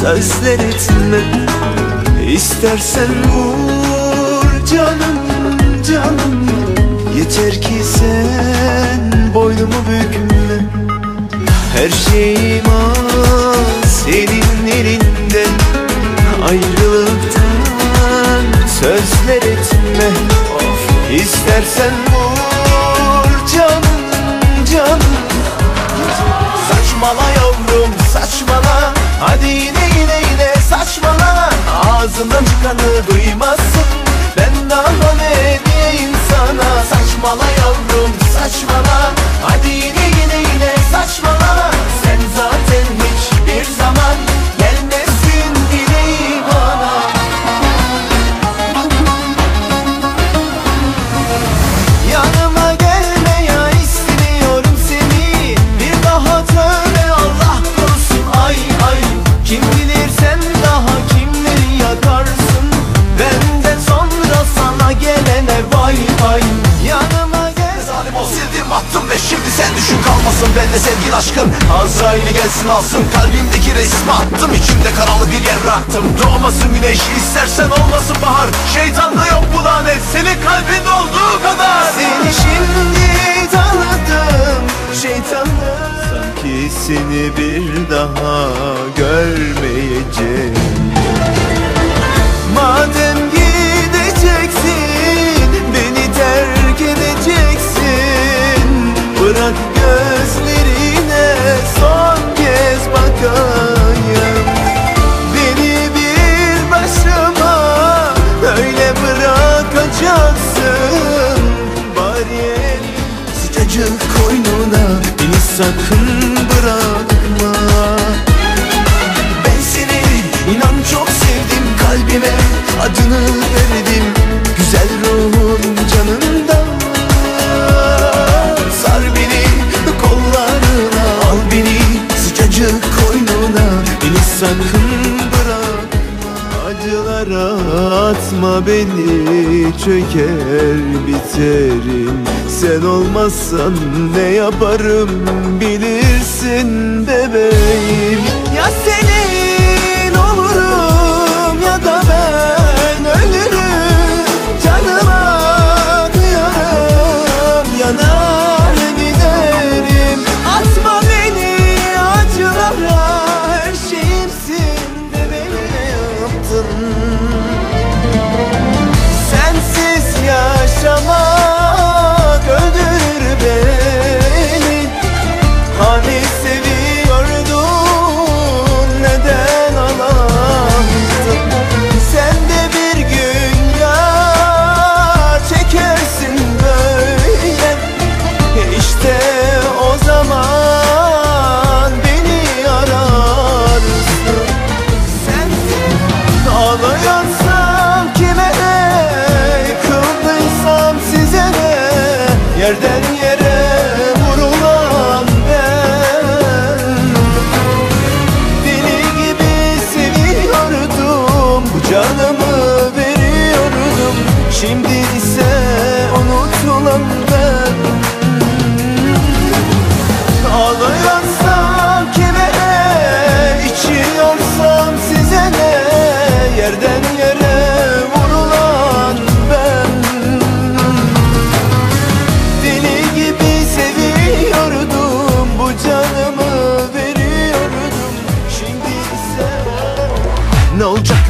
sözler etme. İstersen vur canım canım. Yeter ki sen boynumu bükme. Her şeyim al senin elinden Ayrılıktan sözler etme. Of, İstersen vur canım canım. Saçmala yavrum saçmala. Hadi yine Ağzından çıkanı duymazsın Ben daha ne diyeyim sana? Saçmala yavrum saçmala. Hadi yine yine yine saçmala kalmasın Bende sevgin aşkın Azrail'i gelsin alsın. Kalbimdeki resmi attım. İçimde karanlık bir yer bıraktım. Doğmasın güneş istersen olmasın bahar. Şeytanda yok bu lanet. Senin kalbinde olduğu kadar. Seni şimdi tanıdım. Şeytanım. Sanki seni bir daha görmeyeceğim. Madem gideceksin Beni terk edeceksin. Bırak gözlerine son kez bakayım. Beni bir başıma öyle bırakacaksın. Bari sıcacık koynuna Beni sakın bırakma. Ben seni inan çok sevdim kalbime Adını verdim atma beni Çöker biterim. Sen olmazsan ne yaparım bilirsin bebeğim. Ya senin Yerden yere vurulan ben. Deli gibi seviyordum Bu canımı veriyordum. Şimdi no jack